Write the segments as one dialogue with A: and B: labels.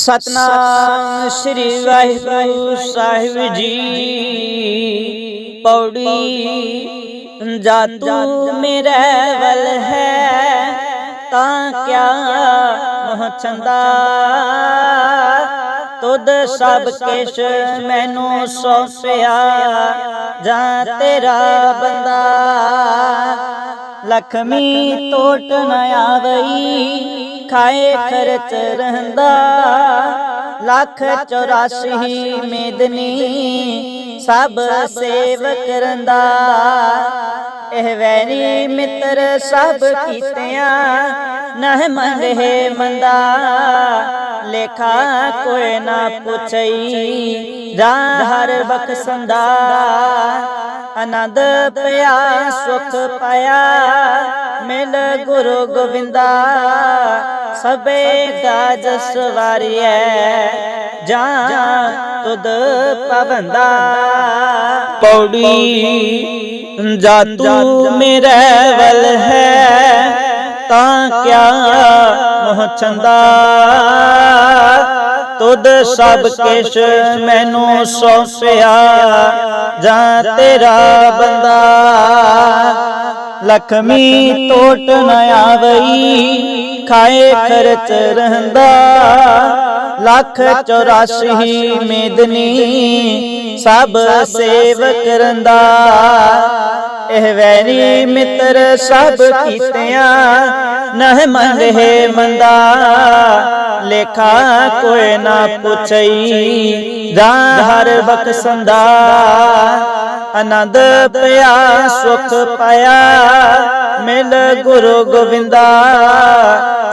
A: ਸਤਨਾਮ ਸ੍ਰੀ ਵਾਹਿਗੁਰੂ ਸਾਹਿਬ ਜੀ। ਪੌੜੀ ਜਾ ਤੂੰ ਮੇਰੇ ਵੱਲ ਹੈ, ਤਾਂ ਕਿਆ ਮੋਹ ਚੰਦਾ? ਤੁਧ ਸਭ ਕਿਛ ਮੈਨੂੰ ਸੌਂਪਿਆ, ਜਾਂ ਤੇਰਾ ਬੰਦਾ। ਲਖਮੀ ਟੋਟ ਨ ਆਵਈ ਖਾਏ ਖਰਚ ਰਹਿੰਦਾ। ਲੱਖ 84 ਮੇਦਨੀ ਸਭ ਸੇਵਕ ਰੰਦਾ ਇਹ ਵੈਰੀ ਮਿੱਤਰ ਸਭ ਕੀਤਿਆਂ ਨਹ ਮੰਗੇ ਮੰਦਾ। ਲੇਖਾ ਕੋਈ ਨਾ ਪੁੱਛਈ। ਜਾਂ ਹਰ ਬਖਸ਼ੰਦਾ ਆਨੰਦ ਪਿਆ ਸੁਖ ਪਾਇਆ। ਮਿਲ ਗੁਰੂ ਗੋਬਿੰਦਾ, ਸਭੇ ਗਾਜ ਸਵਾਰੀਐ। ਜਾਂ ਤੁਧ ਪਵੰਦਾ ਪੌੜੀ ਜਾ ਤੂੰ ਮੇਰੇ ਵੱਲ ਹੈ, ਤਾਂ ਕਿਆ ਮੋਹ ਚੰਦਾ। ਤੁਧ ਸਭ ਕਿਛ ਮੈਨੂੰ ਸੌਂਪਿਆ, ਜਾਂ ਤੇਰਾ ਬੰਦਾ। ਲਖਮੀ ਟੋਟ ਨ ਆਵਈ, ਖਾਏ ਖਰਚ ਰਹਿੰਦਾ। ਲੱਖ 84 ਮੇਦਨੀ ਸਭ ਸੇਵਕ ਰੰਦਾ। ਇਹ ਵੈਰੀ ਮਿੱਤਰ ਸਭ ਕੀਤਿਆਂ, ਨਹ ਮੰਗੇ ਮੰਦਾ। ਲੇਖਾ ਕੋਈ ਨਾ ਪੁੱਛਈ, ਜਾਂ ਹਰ ਬਖਸ਼ੰਦਾ ਆਨੰਦ ਪਿਆ, ਸੁਖ ਪਾਇਆ, ਮਿਲ ਗੁਰੂ ਗੋਬਿੰਦਾ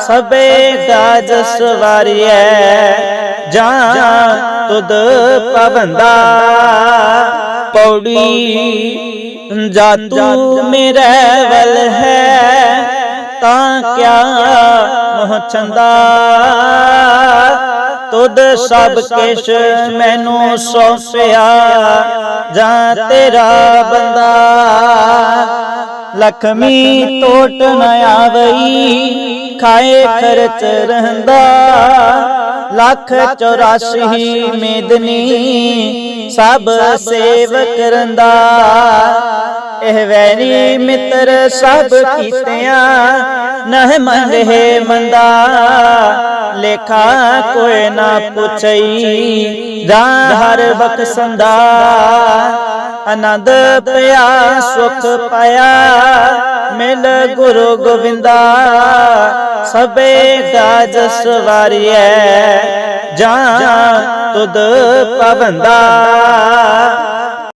A: ਸਭੇ ਕਾਜ ਸਵਾਰੀਐ ਜਾਂ ਤੁਧ ਪਵੰਦਾ। ਪੌੜੀ ਜਾ ਤੂੰ ਮੇਰੇ ਵੱਲ ਹੈ, ਤਾਂ ਕਿਆ ਮੋਹ ਚੰਦਾ। ਤੁਧ ਸਭ ਕਿਛ ਮੈਨੂੰ ਸੌਂਪਿਆ, ਜਾਂ ਤੇਰਾ ਬੰਦਾ ਲਖਮੀ ਟੋਟ ਨ ਆਵਈ, ਖਾਏ ਖਰਚ ਰਹਿੰਦਾ। ਲੱਖ 84 ਮੇਦਨੀ ਸਭ ਸੇਵ ਰੰਦਾ ਇਹ ਵੈਰੀ ਮਿੱਤਰ ਸਭ ਕੀਤਿਆਂ ਨਹ ਮੰਗੇ ਮੰਦਾ ਲੇਖਾ ਕੋਈ ਨਾ ਪੁੱਛਈ ਜਾਂ ਹਰ ਬਖਸ਼ੰਦਾ ਆਨੰਦ ਪਿਆ ਸੁਖ ਪਾਇਆ ਮਿਲ ਗੁਰੂ ਗੋਬਿੰਦਾ ਸਭੇ ਗਾਜ ਸਵਾਰੀਐ ਜਾਂ ਤੁਧ ਪਵੰਦਾ।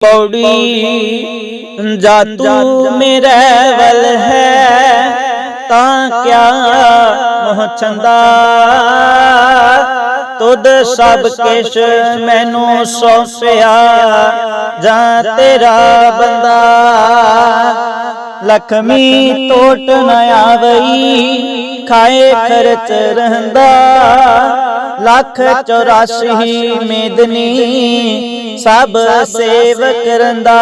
A: ਪੌੜੀ ਜਾ ਤੂੰ ਮੇਰੇ ਵੱਲ ਹੈ, ਤਾਂ ਕਿਆ ਮੋਹ ਚੰਦਾ? ਤੁਧ ਸਭ ਕਿਛ ਮੈਨੂੰ ਸੌਂਪਿਆ, ਜਾਂ ਤੇਰਾ ਬੰਦਾ? ਲਖਮੀ ਟੋਟ ਨ ਆਵਈ, ਖਾਏ ਖਰਚ ਰਹਿੰਦਾ। ਲੱਖ 84 ਮੇਦਨੀ ਸਭ ਸੇਵਕ ਰੰਦਾ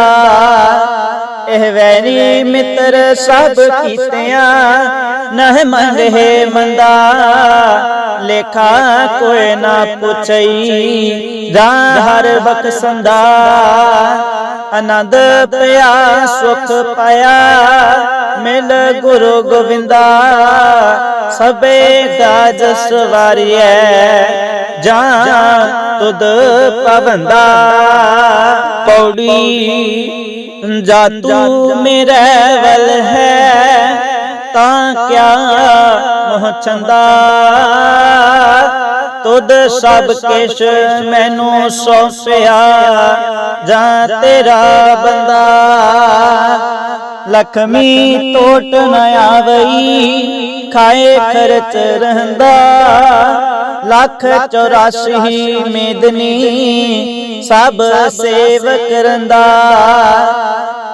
A: ਇਹ ਵੈਰੀ ਮਿੱਤਰ ਸਭ ਕੀਤਿਆਂ, ਨਹ ਮੰਗੇ ਮੰਦਾ, ਲੇਖਾ ਕੋਈ ਨਾ ਪੁੱਛਈ ਜਾਂ ਹਰ ਬਖਸ਼ੰਦਾ, ਆਨੰਦ ਪਿਆ, ਸੁਖ ਪਾਇਆ, ਮਿਲ ਗੁਰੂ ਗੋਬਿੰਦਾ ਸਭੇ ਗਾਜ ਸਵਾਰੀਐ ਜਾਂ ਤੁਧ ਪਵੰਦਾ, ਪੌੜੀ ਜਾ ਤੂੰ ਮੇਰੇ ਵੱਲ ਹੈ ਤਾਂ ਕਿਆ ਮੋਹ ਤੁਧ ਸਭ ਕਿਛ ਮੈਨੂੰ ਸੌਂਪਿਆ ਜਾਂ ਤੇਰਾ ਬੰਦਾ ਲਖਮੀ ਟੋਟ ਨ ਆਵਈ ਖਾਏ ਖਰਚ ਰਹਿੰਦਾ ਲੱਖ 84 ਮੇਦਨੀ ਸਭ ਸੇਵਕ ਰੰਦਾ।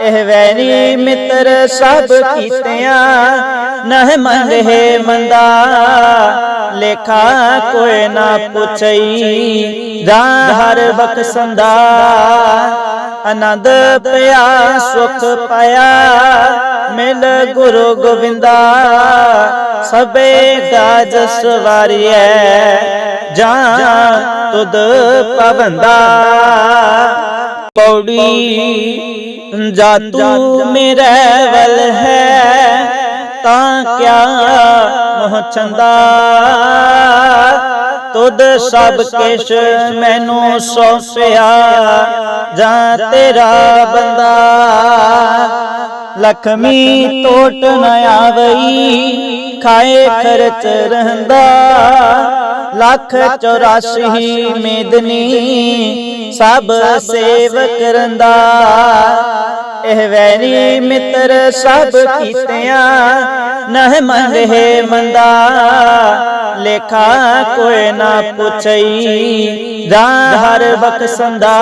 A: ਇਹ ਵੈਰੀ ਮਿੱਤਰ ਸਭ ਕੀਤਿਆਂ ਨਹ ਮੰਗੇ ਮੰਦਾ। ਲੇਖਾ ਕੋਈ ਨਾ ਪੁੱਛਈ ਜਾਂ ਹਰ ਬਖਸ਼ੰਦਾ। ਆਨੰਦ ਪਿਆ, ਸੁਖ ਪਾਇਆ, ਮਿਲ ਗੁਰੂ ਗੋਬਿੰਦਾ ਸਭੇ ਗਾਜ ਸਵਾਰੀਐ। ਜਾਂ ਤੁਧ ਪਵੰਦਾ। ਪੌੜੀ ਜਾ ਤੂੰ ਮੇਰੇ ਵੱਲ ਹੈ, ਤਾਂ ਕਿਆ ਮੋਹ ਚੰਦਾ। ਤੁਧ ਸਭ ਕਿਛ ਮੈਨੂੰ ਸੌਂਪਿਆ, ਜਾਂ ਤੇਰਾ ਬੰਦਾ। ਲਖਮੀ ਟੋਟ ਨ ਆਵਈ, ਖਾਏ ਖਰਚ ਰਹਿੰਦਾ। ਲੱਖ 84 ਮੇਦਨੀ ਸਭ ਸੇਵਕ ਰੰਦਾ। ਇਹ ਵੈਰੀ ਮਿੱਤਰ ਸਭ ਕੀਤਿਆਂ, ਨਹ ਮੰਗੇ ਮੰਦਾ। ਲੇਖਾ ਕੋਈ ਨਾ ਪੁੱਛਈ, ਜਾਂ ਹਰ ਬਖਸ਼ੰਦਾ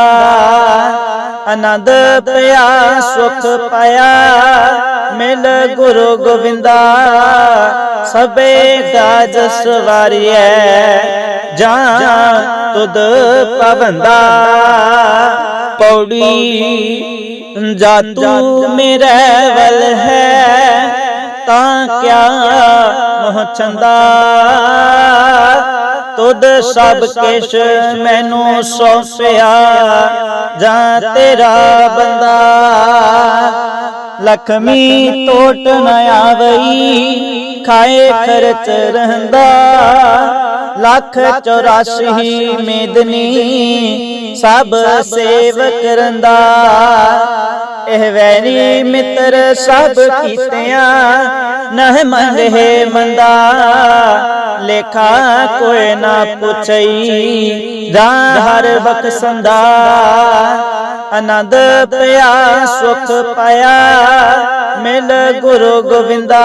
A: ਆਨੰਦ ਪਿਆ, ਸੁਖ ਪਾਇਆ, ਮਿਲ ਗੁਰੂ ਗੋਬਿੰਦਾ ਸਭੇ ਗਾਜ ਸਵਾਰੀਐ, ਜਾਂ ਤੁਧ ਪਵੰਦਾ। ਪੌੜੀ ਜਾ ਤੂੰ ਮੇਰੇ ਵੱਲ ਹੈ ਤਾਂ ਕਿਆ ਮੋਹ ਚੰਦਾ? ਤੁਧ ਸਭ ਕਿਛ ਮੈਨੂੰ ਸੌਂਪਿਆ, ਜਾਂ ਤੇਰਾ ਬੰਦਾ? ਲਖਮੀ ਟੋਟ ਨ ਆਵਈ, ਖਾਏ ਖਰਚ ਰਹਿੰਦਾ। ਲੱਖ 84 ਮੇਦਨੀ, ਸਭ ਸੇਵਕ ਰੰਦਾ ਇਹ ਵੈਰੀ ਮਿੱਤਰ ਸਭ ਕੀਤਿਆਂ, ਨਹ ਮੰਗੇ ਮੰਦਾ, ਲੇਖਾ ਕੋਈ ਨਾ ਪੁੱਛਈ ਜਾਂ ਹਰ ਬਖਸ਼ੰਦਾ, ਆਨੰਦ ਪਿਆ, ਸੁਖ ਪਾਇਆ, ਮਿਲ ਗੁਰੂ ਗੋਬਿੰਦਾ,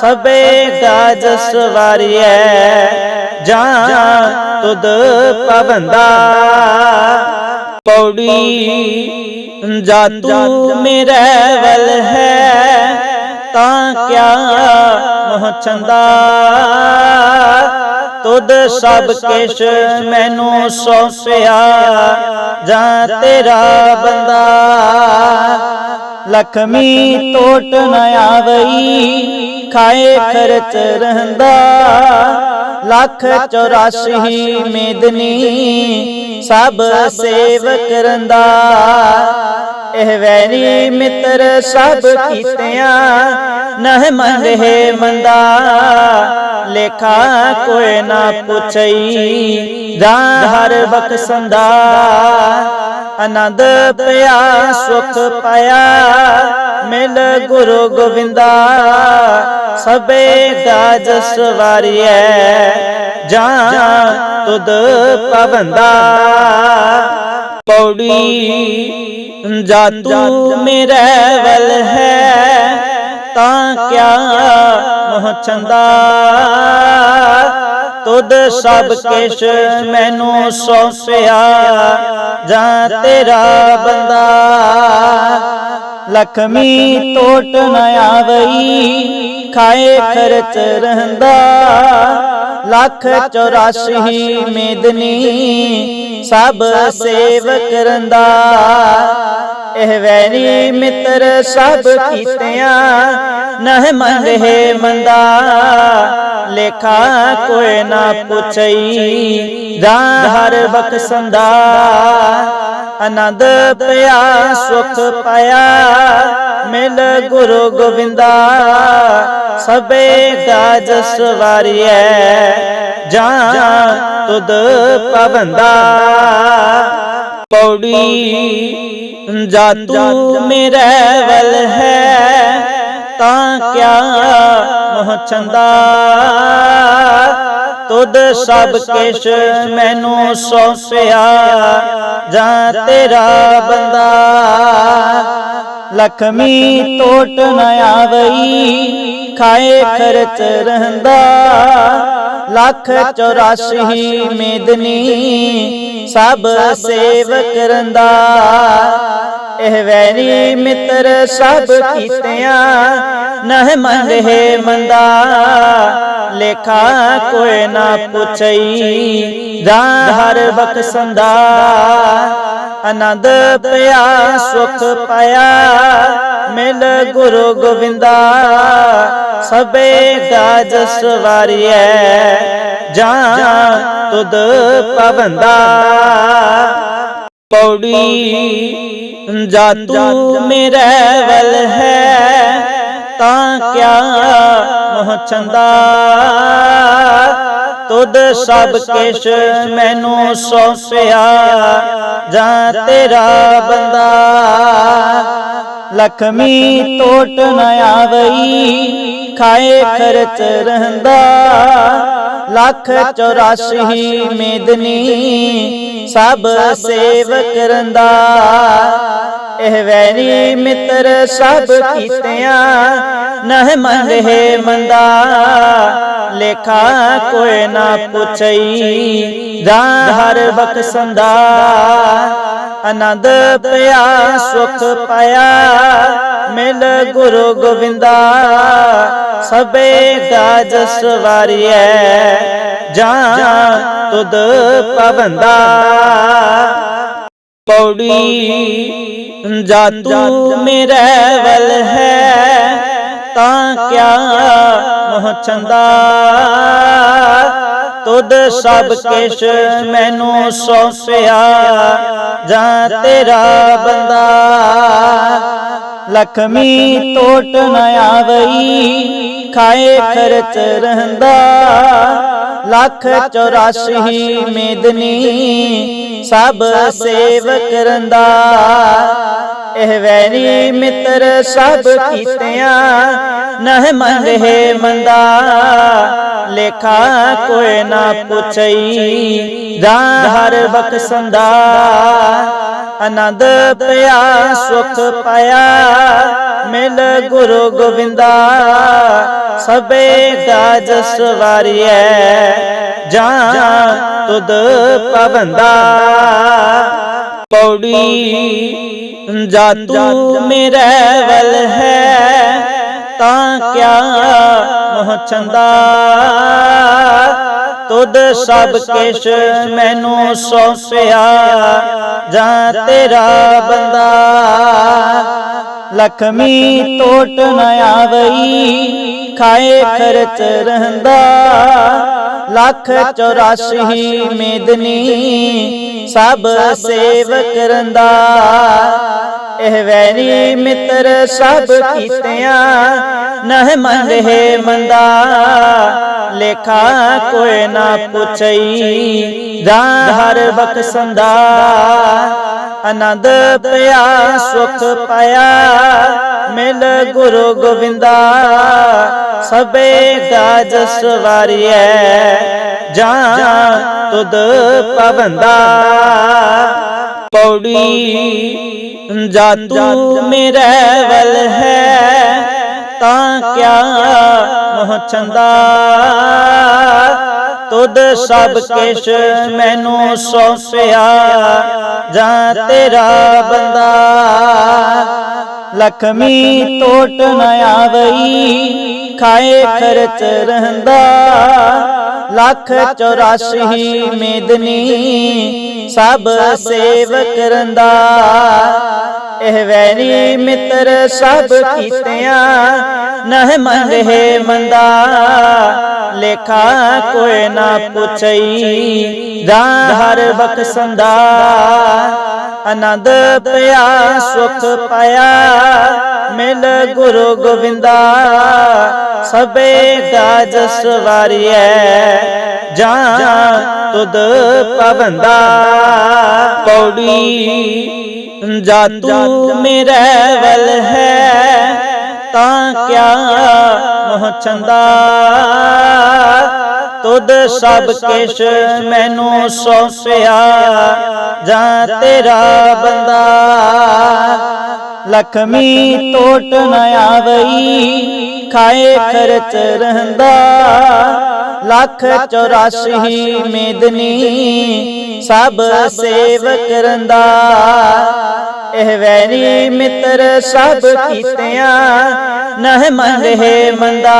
A: ਸਭੇ ਗਾਜ ਸਵਾਰੀਐ ਜਾਂ ਤੁਧ ਪਵੰਦਾ। ਪੌੜੀ ਜਾ ਤੂੰ ਮੇਰੇ ਵੱਲ ਹੈ, ਤਾਂ ਕਿਆ ਮੋਹ ਚੰਦਾ? ਤੁਧ ਸਭ ਕਿਛ ਮੈਨੂੰ ਸੌਂਪਿਆ ਜਾਂ ਤੇਰਾ ਬੰਦਾ? ਲਖਮੀ ਟੋਟ ਨ ਆਵਈ, ਖਾਏ ਖਰਚ ਰਹਿੰਦਾ। ਲੱਖ 84 ਮੇਦਨੀ ਸਭ ਸੇਵ ਰੰਦਾ। ਇਹ ਵੈਰੀ ਮਿੱਤਰ ਸਭ ਕੀਤਿਆਂ, ਨਹ ਮੰਗੇ ਮੰਦਾ, ਲੇਖਾ ਕੋਈ ਨਾ ਪੁੱਛਈ ਜਾਂ ਹਰ ਬਖਸ਼ੰਦਾ, ਆਨੰਦ ਪਿਆ, ਸੁਖ ਪਾਇਆ, ਮਿਲ ਗੁਰੂ ਗੋਬਿੰਦਾ ਸਭੇ ਗਾਜ ਸਵਾਰੀਐ ਜਾਂ ਤੁਧ ਪਵੰਦਾ। ਪੌੜੀ ਜਾ ਤੂੰ ਮੇਰੇ ਵੱਲ ਹੈ, ਤਾਂ ਕਿਆ ਮੋਹ ਤੁਧ ਸਭ ਕਿਛ ਮੈਨੂੰ ਸੌਂਪਿਆ ਜਾਂ ਤੇਰਾ ਬੰਦਾ? ਲਖਮੀ ਟੋਟ ਨ ਆਵਈ, ਖਾਏ ਖਰਚ ਰਹਿੰਦਾ। ਲੱਖ 84 ਮੇਦਨੀ ਸਭ ਸੇਵਕ ਰੰਦਾ। ਇਹ ਵੈਰੀ ਮਿੱਤਰ ਸਭ ਕੀਤਿਆਂ ਨਹ ਮੰਗੇ ਮੰਦਾ। ਲੇਖਾ ਕੋਈ ਨਾ ਪੁੱਛਈ ਜਾਂ ਹਰ ਬਖਸ਼ੰਦਾ। ਆਨੰਦ ਪਿਆ, ਸੁਖ ਪਾਇਆ, ਮਿਲ ਗੁਰੂ ਗੋਬਿੰਦਾ ਸਭੇ ਗਾਜ ਸਵਾਰੀਐ ਜਾਂ ਤੁਧ ਪਵੰਦਾ। ਪੌੜੀ ਜਾ ਤੂੰ ਮੇਰੇ ਵੱਲ ਹੈ, ਤਾਂ ਕਿਆ ਮੋਹ ਚੰਦਾ। ਤੁਧ ਸਭ ਕਿਛ ਮੈਨੂੰ ਸੌਂਪਿਆ, ਜਾਂ ਤੇਰਾ ਬੰਦਾ। ਲਖਮੀ ਟੋਟ ਨ ਆਵਈ, ਖਾਏ ਖਰਚ ਰਹਿੰਦਾ। ਲੱਖ 84 ਮੇਦਨੀ ਸਭ ਸੇਵਕ ਰੰਦਾ। ਇਹ ਵੈਰੀ ਮਿੱਤਰ ਸਭ ਕੀਤਿਆਂ ਨਹ ਮੰਗੇ ਮੰਦਾ। ਲੇਖਾ ਕੋਈ ਨਾ ਪੁੱਛਈ ਜਾਂ ਹਰ ਬਖਸ਼ੰਦਾ ਆਨੰਦ ਪਿਆ, ਸੁਖ ਪਾਇਆ। ਮਿਲ ਗੁਰੂ ਗੋਬਿੰਦਾ, ਸਭੇ ਗਾਜ ਸਵਾਰੀਐ। ਜਾਂ ਤੁਧ ਪਵੰਦਾ। ਪੌੜੀ ਜਾ ਤੂੰ ਮੇਰੇ ਵੱਲ ਹੈ, ਤਾਂ ਕਿਆ ਮੋਹ ਚੰਦਾ। ਤੁਧ ਸਭ ਕਿਛ ਮੈਨੂੰ ਸੌਂਪਿਆ, ਜਾਂ ਤੇਰਾ ਬੰਦਾ ਲਖਮੀ ਟੋਟ ਨ ਆਵਈ, ਖਾਏ ਖਰਚ ਰਹਿੰਦਾ, ਲੱਖ 84 ਮੇਦਨੀ, ਸਭ ਸੇਵ ਰੰਦਾ। ਇਹ ਵੈਰੀ ਮਿੱਤਰ ਸਭ ਕੀਤਿਆਂ ਨਹਿ ਮੰਗੇ ਮੰਦਾ, ਲੇਖਾ ਕੋਈ ਨਾ ਪੁੱਛਈ ਜਾਂ ਹਰ ਬਖਸ਼ੰਦਾ। ਆਨੰਦ ਪਿਆ, ਸੁਖ ਪਾਇਆ, ਮਿਲ ਗੁਰੂ ਗੋਬਿੰਦਾ। ਸਭੇ ਗਾਜ ਸਵਾਰੀਐ, ਜਾਂ ਤੁਧ ਪਵੰਦਾ। ਪੌੜੀ, ਜਾ ਤੂੰ ਮੇਰੇ ਵੱਲ ਹੈ ਤਾਂ ਕਿਆ ਮੋਹ ਚੰਦਾ? ਤੁਧ ਸਭ ਕਿਛ ਮੈਨੂੰ ਸੌਂਪਿਆ, ਜਾਂ ਤੇਰਾ ਬੰਦਾ? ਲਖਮੀ ਟੋਟ ਨ ਆਵਈ, ਖਾਏ ਖਰਚ ਰਹਿੰਦਾ। ਲੱਖ 84 ਮੇਦਨੀ ਸਭ ਸੇਵ ਰੰਦਾ ਇਹ ਵੈਰੀ ਮਿੱਤਰ ਸਭ ਕੀਤਿਆਂ, ਨਹਿ ਮੰਗੇ ਮੰਦਾ, ਲੇਖਾ ਕੋਈ ਨਾ ਪੁੱਛਈ, ਜਾਂ ਹਰ ਬਖਸ਼ੰਦਾ, ਆਨੰਦ ਪਿਆ, ਸੁਖ ਪਾਇਆ, ਮਿਲ ਗੁਰੂ ਗੋਬਿੰਦਾ ਸਭੇ ਗਾਜ ਸਵਾਰੀਐ, ਜਾਂ ਤੁਧ ਪਵੰਦਾ। ਪੌੜੀ ਜਾ ਤੂੰ ਮੇਰੇ ਵੱਲ ਹੈ, ਤਾਂ ਕਿਆ ਮੋਹ ਚੰਦਾ? ਤੁਧ ਸਭ ਕਿਛ ਮੈਨੂੰ ਸੌਂਪਿਆ, ਜਾਂ ਤੇਰਾ ਬੰਦਾ? ਲਖਮੀ ਟੋਟ ਨ ਆਵਈ, ਖਾਏ ਖਰਚ ਰਹਿੰਦਾ। ਲੱਖ 84 ਮੇਦਨੀ ਸਭ ਸੇਵ ਰੰਦਾ। ਇਹ ਵੈਰੀ ਮਿੱਤਰ ਸਭ ਕੀਤਿਆਂ, ਨਹਿ ਮੰਗੇ ਮੰਦਾ, ਲੇਖਾ ਕੋਈ ਨਾ ਪੁੱਛਈ ਜਾਂ ਹਰ ਬਖਸ਼ੰਦਾ, ਆਨੰਦ ਪਿਆ, ਸੁਖ ਪਾਇਆ, ਮਿਲ ਗੁਰੂ ਗੋਬਿੰਦਾ ਸਭੇ ਗਾਜ ਸਵਾਰੀਐ, ਜਾਂ ਤੁਧ ਪਵੰਦਾ। ਪੌੜੀ ਜਾ ਤੂੰ ਮੇਰੇ ਵੱਲ ਹੈ, ਤਾਂ ਕਿਆ ਮੋਹ ਤੁਧ ਸਭ ਕਿਛ ਮੈਨੂੰ ਸੌਂਪਿਆ, ਜਾਂ ਤੇਰਾ ਬੰਦਾ? ਲਖਮੀ ਟੋਟ ਨ ਆਵਈ, ਖਾਏ ਖਰਚ ਰਹਿੰਦਾ। ਲੱਖ 84 ਮੇਦਨੀ ਸਭ ਸੇਵਕ ਰੰਦਾ। ਇਹ ਵੈਰੀ ਮਿੱਤਰ ਸਭ ਕੀਤਿਆਂ ਨਹਿ ਮੰਗੇ ਮੰਦਾ। ਲੇਖਾ ਕੋਈ ਨਾ ਪੁੱਛਈ। ਜਾਂ ਹਰ ਬਖਸ਼ੰਦਾ। ਆਨੰਦ ਪਿਆ ਸੁਖ ਪਾਇਆ। ਮਿਲ ਗੁਰੂ ਗੋਬਿੰਦਾ। ਸਭੇ ਗਾਜ ਸਵਾਰੀਐ। ਜਾਂ ਤੁਧ ਪਵੰਦਾ। ਪੌੜੀ ਜਾ ਤੂੰ ਮੇਰੇ ਵੱਲ ਹੈ, ਤਾਂ ਕਿਆ ਮੋਹ ਚੰਦਾ। ਤੁਧ ਸਭ ਕਿਛ ਮੈਨੂੰ ਸੌਸਿਆ ਜਾਂ ਤੇਰਾ ਬੰਦਾ। ਲਖਮੀ ਟੋਟ ਨ ਆਵਈ, ਖਾਏ ਖਰਚ ਰਹਿੰਦਾ। ਲੱਖ 84 ਮੇਦਨੀ, ਸਭ ਸੇਵਕ ਰੰਦਾ। ਇਹ ਵੈਰੀ ਮਿੱਤਰ ਸਭ ਕੀਤਿਆਂ, ਨਹਿ ਮੰਗੇ ਮੰਦਾ।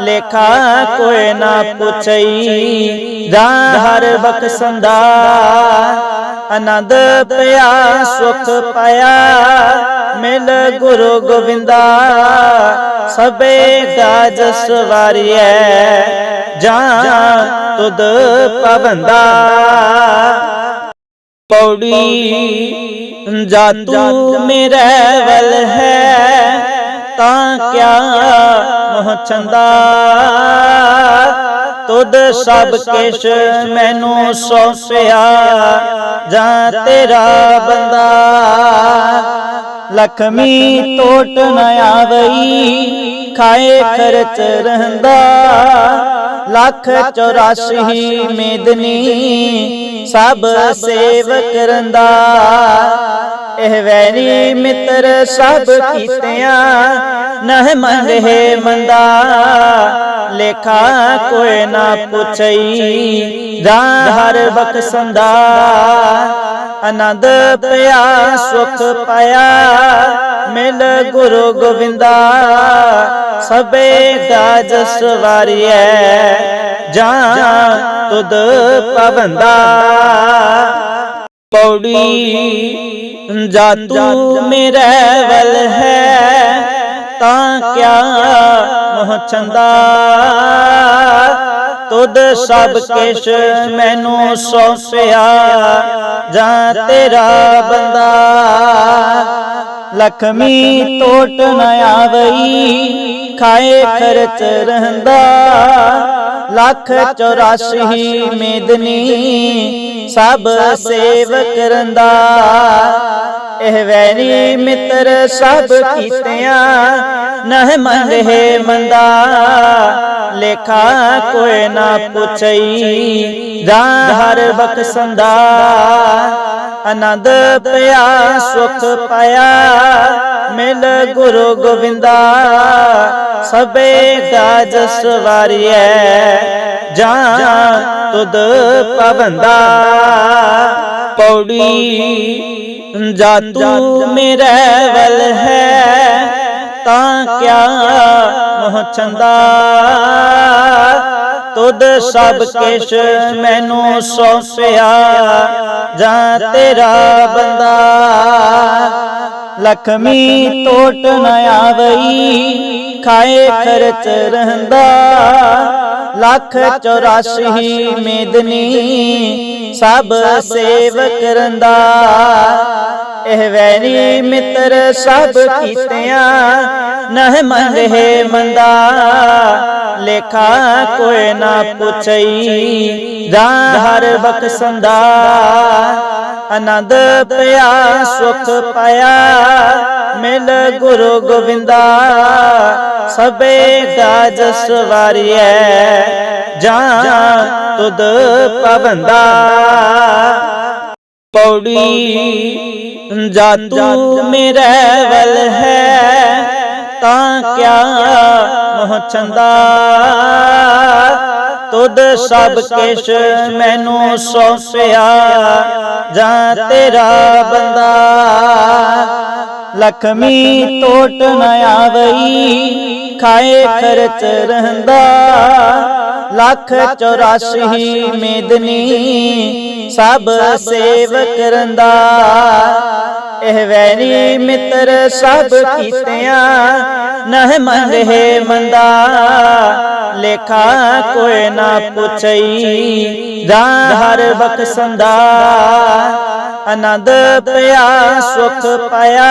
A: ਲੇਖਾ ਕੋਈ ਨਾ ਪੁੱਛਈ ਜਾਂ ਹਰ ਬਖਸ਼ੰਦਾ ਆਨੰਦ ਪਿਆ, ਸੁਖ ਪਾਇਆ, ਮਿਲ ਗੁਰੂ ਗੋਬਿੰਦਾ। ਸਭੇ ਗਾਜ ਸਵਾਰੀਐ ਜਾਂ ਤੁਧ ਪਵੰਦਾ। ਪੌੜੀ ਜਾ ਤੂੰ ਮੇਰੇ ਵੱਲ ਹੈ, ਤਾਂ ਕਿਆ ਮੋਹ ਚੰਦਾ। ਤੁਧ ਸਭ ਕਿਛ ਮੈਨੂੰ ਸੌਂਪਿਆ, ਜਾਂ ਤੇਰਾ ਬੰਦਾ। ਲਖਮੀ ਟੋਟ ਨ ਆਵਈ, ਖਾਏ ਖਰਚ ਰਹਿੰਦਾ। ਲੱਖ 84 ਮੇਦਨੀ, ਸਭ ਸੇਵਕ ਰੰਦਾ। ਇਹ ਵੈਰੀ ਮਿੱਤਰ ਸਭ ਕੀਤਿਆਂ, ਨਹ ਮੰਗੇ ਮੰਦਾ। ਲੇਖਾ ਕੋਈ ਨਾ ਪੁੱਛਈ, ਜਾਂ ਹਰ ਬਖਸ਼ੰਦਾ ਆਨੰਦ ਪਿਆ, ਸੁਖ ਪਾਇਆ, ਮਿਲ ਗੁਰੂ ਗੋਬਿੰਦਾ ਸਭੇ ਗਾਜ ਸਵਾਰੀਐ ਜਾਂ ਤੁਧ ਪਵੰਦਾ। ਪੌੜੀ ਜਾ ਤੂੰ ਮੇਰੇ ਵੱਲ ਹੈ, ਤਾਂ ਕਿਆ ਮੋਹ ਚੰਦਾ। ਤੁਧ ਸਭ ਕਿਛ ਮੈਨੂੰ ਸੌਂਪਿਆ, ਜਾਂ ਤੇਰਾ ਬੰਦਾ। ਲਖਮੀ ਟੋਟ ਨ ਆਵਈ, ਖਾਏ ਖਰਚ ਰਹਿੰਦਾ। ਲੱਖ 84 ਮੇਦਨੀ, ਸਭ ਸੇਵਕ ਰੰਦਾ ਇਹ ਵੈਰੀ ਮਿੱਤਰ ਸਭ ਕੀਤਿਆਂ, ਨਹ ਮੰਗੇ ਮੰਦਾ, ਲੇਖਾ ਕੋਈ ਨਾ ਪੁੱਛਈ ਜਾਂ ਹਰ ਬਖਸ਼ੰਦਾ, ਆਨੰਦ ਪਿਆ, ਸੁਖ ਪਾਇਆ, ਮਿਲ ਗੁਰੂ ਗੋਬਿੰਦਾ, ਸਭੇ ਗਾਜ ਸਵਾਰੀਐ, ਜਾਂ ਤੁਧ ਪਵੰਦਾ, ਪੌੜੀ ਜਾ ਤੂੰ ਮੇਰੇ ਵੱਲ ਹੈ, ਤਾਂ ਕਿਆ ਮੋਹ ਚੰਦਾ? ਤੁਧ ਸਭ ਕਿਛ ਮੈਨੂੰ ਸੌਂਪਿਆ, ਜਾਂ ਤੇਰਾ ਬੰਦਾ? ਲਖਮੀ ਟੋਟ ਨ ਆਵਈ, ਖਾਏ ਖਰਚ ਰਹਿੰਦਾ। ਲੱਖ 84 ਮੇਦਨੀ ਸਭ ਸੇਵਕ ਰੰਦਾ ਇਹ ਵੈਰੀ ਮਿੱਤਰ ਸਭ ਕੀਤਿਆਂ, ਨਹ ਮੰਗੇ ਮੰਦਾ, ਲੇਖਾ ਕੋਈ ਨਾ ਪੁੱਛਈ ਜਾਂ ਹਰ ਬਖਸ਼ੰਦਾ, ਆਨੰਦ ਪਿਆ, ਸੁਖ ਪਾਇਆ, ਮਿਲ ਗੁਰੂ ਗੋਬਿੰਦਾ ਸਭੇ ਗਾਜ ਸਵਾਰੀਐ, ਜਾਂ ਤੁਧ ਪਵੰਦਾ। ਪੌੜੀ ਜਾ ਤੂੰ ਮੇਰੇ ਵੱਲ ਹੈ, ਤਾਂ ਕਿਆ ਮੋਹ ਚੰਦਾ? ਤੁਧ ਸਭ ਕਿਛ ਮੈਨੂੰ ਸੌਂਪਿਆ, ਜਾਂ ਤੇਰਾ ਬੰਦਾ? ਲਖਮੀ ਟੋਟ ਨ ਆਵਈ, ਖਾਏ ਖਰਚ ਰਹਿੰਦਾ। ਲੱਖ 84 ਮੇਦਨੀ ਸਭ ਸੇਵਕ ਰੰਦਾ ਇਹ ਵੈਰੀ ਮਿੱਤਰ ਸਭ ਕੀਤਿਆਂ ਨਹ ਮੰਗੇ ਮੰਦਾ ਲੇਖਾ ਕੋਈ ਨਾ ਪੁੱਛਈ ਜਾਂ ਹਰ ਬਖਸ਼ੰਦਾ ਆਨੰਦ ਪਿਆ, ਸੁਖ ਪਾਇਆ।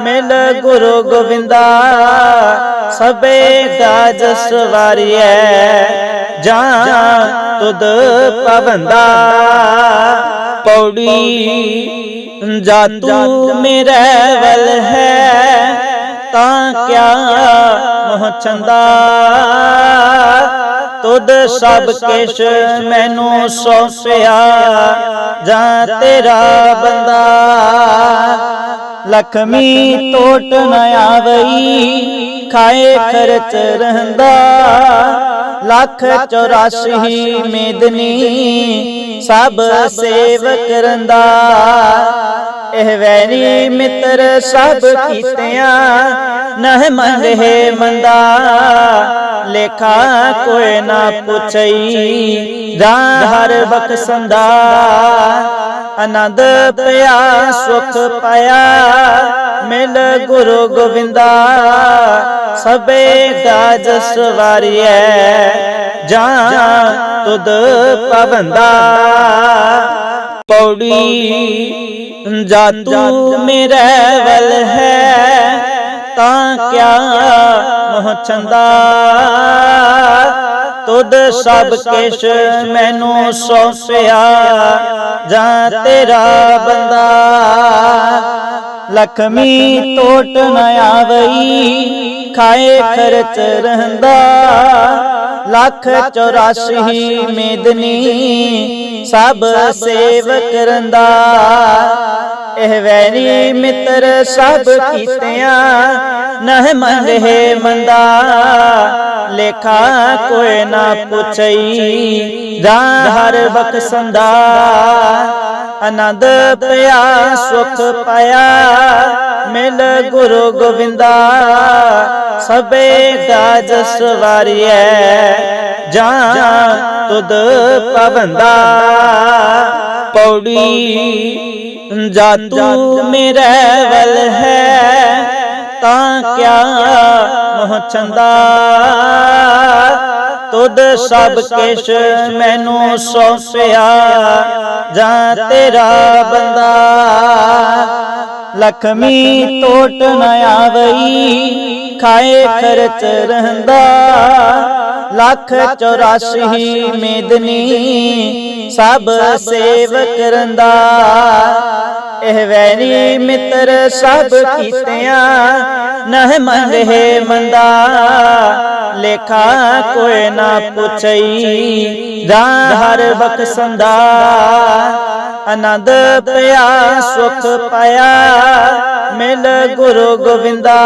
A: ਮਿਲ ਗੁਰੂ ਗੋਬਿੰਦਾ, ਸਭੇ ਗਾਜ ਸਵਾਰੀਐ। ਜਾਂ ਤੁਧ ਪਵੰਦਾ, ਪੌੜੀ ਜਾ ਤੂੰ ਮੇਰੇ ਵੱਲ ਹੈ। ਤਾਂ ਕਿਆ ਮੋਹ ਚੰਦਾ। ਤੁਧ ਸਭ ਕਿਛ ਮੈਨੂੰ ਸੌਂਪਿਆ, ਜਾਂ ਤੇਰਾ ਬੰਦਾ। ਲਖਮੀ ਟੋਟ ਨ ਆਵਈ, ਖਾਏ ਖਰਚ ਰਹਿੰਦਾ। ਲੱਖ 84 ਮੇਦਨੀ ਸਭ ਸੇਵਕ ਰੰਦਾ ਇਹ ਵੈਰੀ ਮਿੱਤਰ ਸਭ ਕੀਤਿਆਂ, ਨਹ ਮੰਗੇ ਮੰਦਾ, ਲੇਖਾ ਕੋਈ ਨਾ ਪੁੱਛਈ ਜਾਂ ਹਰ ਬਖਸ਼ੰਦਾ, ਆਨੰਦ ਪਿਆ, ਸੁਖ ਪਾਇਆ, ਮਿਲ ਗੁਰੂ ਗੋਬਿੰਦਾ ਸਭੇ ਗਾਜ ਸਵਾਰੀਐ, ਜਾਂ ਤੁਧ ਪਵੰਦਾ। ਪੌੜੀ ਜਾ ਤੂੰ ਮੇਰੇ ਵੱਲ ਹੈ, ਤਾਂ ਕਿਆ ਮੋਹ ਚੰਦਾ? ਤੁਧ ਸਭ ਕਿਛ ਮੈਨੂੰ ਸੌਂਪਿਆ, ਜਾਂ ਤੇਰਾ ਬੰਦਾ? ਲਖਮੀ ਟੋਟ ਨ ਆਵਈ, ਖਾਏ ਖਰਚ ਰਹਿੰਦਾ। ਲੱਖ 84 ਮੇਦਨੀ ਸਭ ਸੇਵਕ ਰੰਦਾ। ਇਹ ਵੈਰੀ ਮਿੱਤਰ ਸਭ ਕੀਤਿਆਂ ਨਹ ਮੰਗੇ ਮੰਦਾ। ਲੇਖਾ ਕੋਈ ਨਾ ਪੁੱਛਈ, ਜਾਂ ਹਰ ਬਖਸ਼ੰਦਾ ਆਨੰਦ ਪਿਆ, ਸੁਖ ਪਾਇਆ, ਮਿਲ ਗੁਰੂ ਗੋਬਿੰਦਾ। ਸਭੇ ਗਾਜ ਸਵਾਰੀਐ ਜਾਂ ਤੁਧ ਪਵੰਦਾ। ਪੌੜੀ ਜਾ ਤੂੰ ਮੇਰੇ ਵੱਲ ਹੈ, ਤਾਂ ਕਿਆ ਮੋਹ ਚੰਦਾ। ਤੁਧ ਸਭ ਕਿਛ ਮੈਨੂੰ ਸੌਂਪਿਆ। ਜਾਂ ਤੇਰਾ ਬੰਦਾ ਲਖਮੀ ਟੋਟ ਨ ਆਵਈ, ਖਾਏ ਖਰਚ ਰਹਿੰਦਾ। ਲੱਖ 84 ਮੇਦਨੀ ਸਭ ਸੇਵਕ ਰੰਦਾ ਇਹ ਵੈਰੀ ਮਿੱਤਰ ਸਭ ਕੀਤਿਆਂ, ਨਹ ਮੰਗੇ ਮੰਦਾ, ਲੇਖਾ ਕੋਈ ਨਾ ਪੁੱਛਈ ਜਾਂ ਹਰ ਬਖਸ਼ੰਦਾ, ਆਨੰਦ ਪਿਆ, ਸੁਖ ਪਾਇਆ, ਮਿਲ ਗੁਰੂ ਗੋਬਿੰਦਾ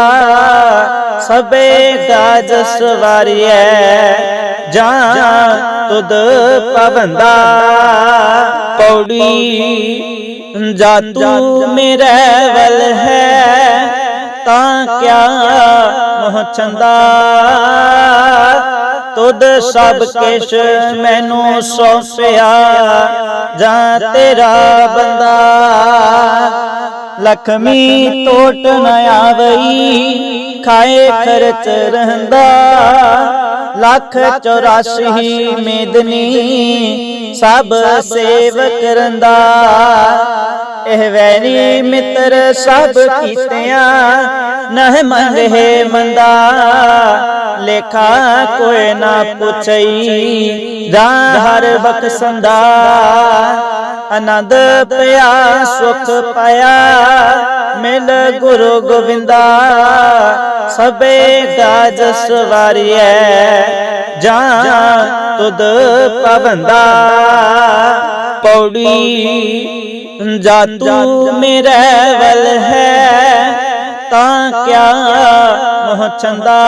A: ਸਭੇ ਗਾਜ ਸਵਾਰੀਐ, ਜਾਂ ਤੁਧ ਪਵੰਦਾ। ਪੌੜੀ ਜਾ ਤੂੰ ਮੇਰੇ ਵੱਲ ਹੈ, ਤਾਂ ਕਿਆ ਮੋਹ ਚੰਦਾ? ਤੁਧ ਸਭ ਕਿਛ ਮੈਨੂੰ ਸੌਂਪਿਆ, ਜਾਂ ਤੇਰਾ ਬੰਦਾ? ਲਖਮੀ ਟੋਟ ਨ ਆਵਈ, ਖਾਏ ਖਰਚ ਰਹਿੰਦਾ। ਲੱਖ 84 ਮੇਦਨੀ, ਸਭ ਸੇਵਕ ਰੰਦਾ। ਇਹ ਵੈਰੀ ਮਿੱਤਰ ਸਭ ਕੀਤਿਆਂ, ਨਹ ਮੰਗੇ ਮੰਦਾ। ਲੇਖਾ ਕੋਈ ਨਾ ਪੁੱਛਈ ਜਾਂ ਹਰ ਬਖਸ਼ੰਦਾ ਆਨੰਦ ਪਿਆ, ਸੁਖ ਪਾਇਆ, ਮਿਲ ਗੁਰੂ ਗੋਬਿੰਦਾ। ਸਭੇ ਗਾਜ ਸਵਾਰੀਐ ਜਾਂ ਤੁਧ ਪਵੰਦਾ। ਪੌੜੀ ਜਾ ਤੂੰ ਮੇਰੇ ਵੱਲ ਹੈ, ਤਾਂ ਕਿਆ ਮੋਹ ਚੰਦਾ।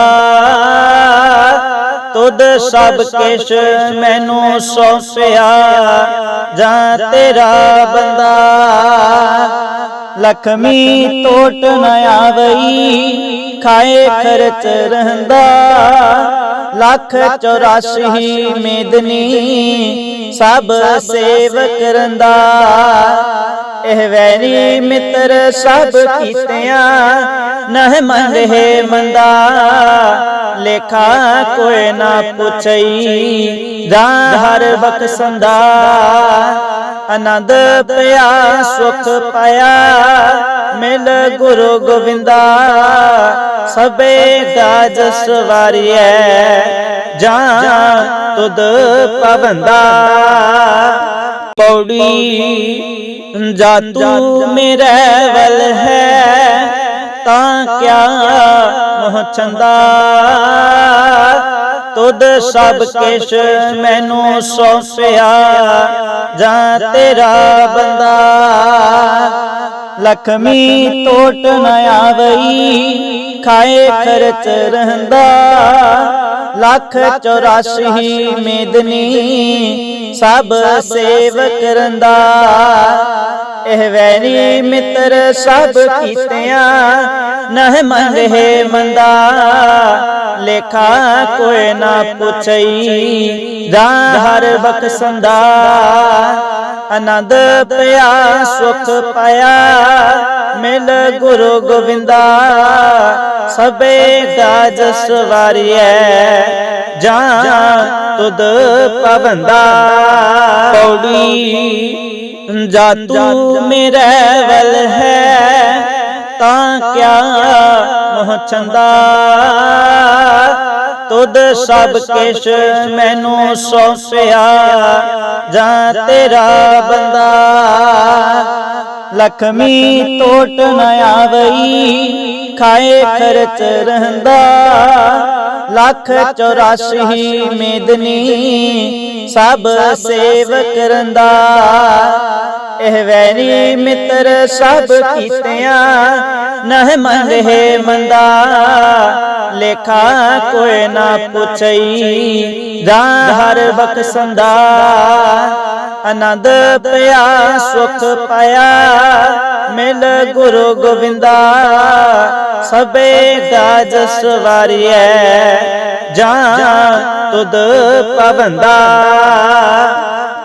A: ਤੁਧ ਸਭ ਕਿਛ ਮੈਨੂੰ ਸੌਂਪਿਆ, ਜਾਂ ਤੇਰਾ ਬੰਦਾ। ਲਖਮੀ ਟੋਟ ਨ ਆਵਈ, ਖਾਏ ਖਰਚ ਰਹਿੰਦਾ। ਲੱਖ 84 ਮੇਦਨੀ, ਸਭ ਸੇਵਕ ਰੰਦਾ। ਇਹ ਵੈਰੀ ਮਿੱਤਰ ਸਭ ਕੀਤਿਆਂ, ਨਹ ਮੰਗੇ ਮੰਦਾ। ਲੇਖਾ ਕੋਈ ਨਾ ਪੁੱਛਈ ਜਾਂ ਹਰ ਬਖਸ਼ੰਦਾ। ਆਨੰਦ ਪਿਆ, ਸੁਖ ਪਾਇਆ, ਮਿਲ ਗੁਰੂ ਗੋਬਿੰਦਾ। ਸਭੇ ਗਾਜ ਸਵਾਰੀਐ ਜਾਂ ਤੁਧ ਪਵੰਦਾ। ਪੌੜੀ ਜਾ ਤੂੰ ਮੇਰੇ ਵੱਲ ਹੈ ਤਾਂ ਕਿਆ ਮੋਹ ਚੰਦਾ ਤੁਧ ਸਭ ਕਿਛ ਮੈਨੂੰ ਸੌਂਪਿਆ, ਜਾਂ ਤੇਰਾ ਬੰਦਾ? ਲਖਮੀ ਟੋਟ ਨ ਆਵਈ, ਖਾਏ ਖਰਚ ਰਹਿੰਦਾ। ਲੱਖ 84 ਮੇਦਨੀ ਸਭ ਸੇਵਕ ਰੰਦਾ ਇਹ ਵੈਰੀ ਮਿੱਤਰ ਸਭ ਕੀਤਿਆਂ ਨਹ ਮੰਗੇ ਮੰਦਾ ਲੇਖਾ ਕੋਈ ਨਾ ਪੁੱਛਈ ਜਾਂ ਹਰ ਬਖਸ਼ੰਦਾ ਆਨੰਦ ਪਿਆ ਸੁਖ ਪਾਇਆ ਮਿਲ ਗੁਰੂ ਗੋਬਿੰਦਾ ਸਭੇ ਗਾਜ ਸਵਾਰੀਐ ਜਾਂ ਤੁਧ ਪਵੰਦਾ। ਪੌੜੀ ਜਾ ਤੂੰ ਮੇਰੇ ਵੱਲ ਹੈ ਤਾਂ ਕਿਆ ਮੋਹ ਚੰਦਾ? ਤੁਧ ਸਭ ਕਿਛ ਮੈਨੂੰ ਸੌਂਪਿਆ, ਜਾਂ ਤੇਰਾ ਬੰਦਾ? ਲਖਮੀ ਟੋਟ ਨ ਆਵਈ, ਖਾਏ ਖਰਚ ਰਹਿੰਦਾ। ਲੱਖ 84 ਮੇਦਨੀ ਸਭ ਸੇਵ ਰੰਦਾ ਇਹ ਵੈਰੀ ਮਿੱਤਰ ਸਭ ਕੀਤਿਆਂ, ਨਹ ਮੰਦੇ ਮੰਦਾ, ਲੇਖਾ ਕੋਈ ਨਾ ਪੁੱਛਈ ਜਾਂ ਹਰ ਬਖਸ਼ੰਦਾ, ਆਨੰਦ ਪਿਆ, ਸੁਖ ਪਾਇਆ, ਮਿਲ ਗੁਰੂ ਗੋਬਿੰਦਾ ਸਭੇ ਗਾਜ ਸਵਾਰੀਐ, ਜਾਂ ਤੁਧ ਪਵੰਦਾ।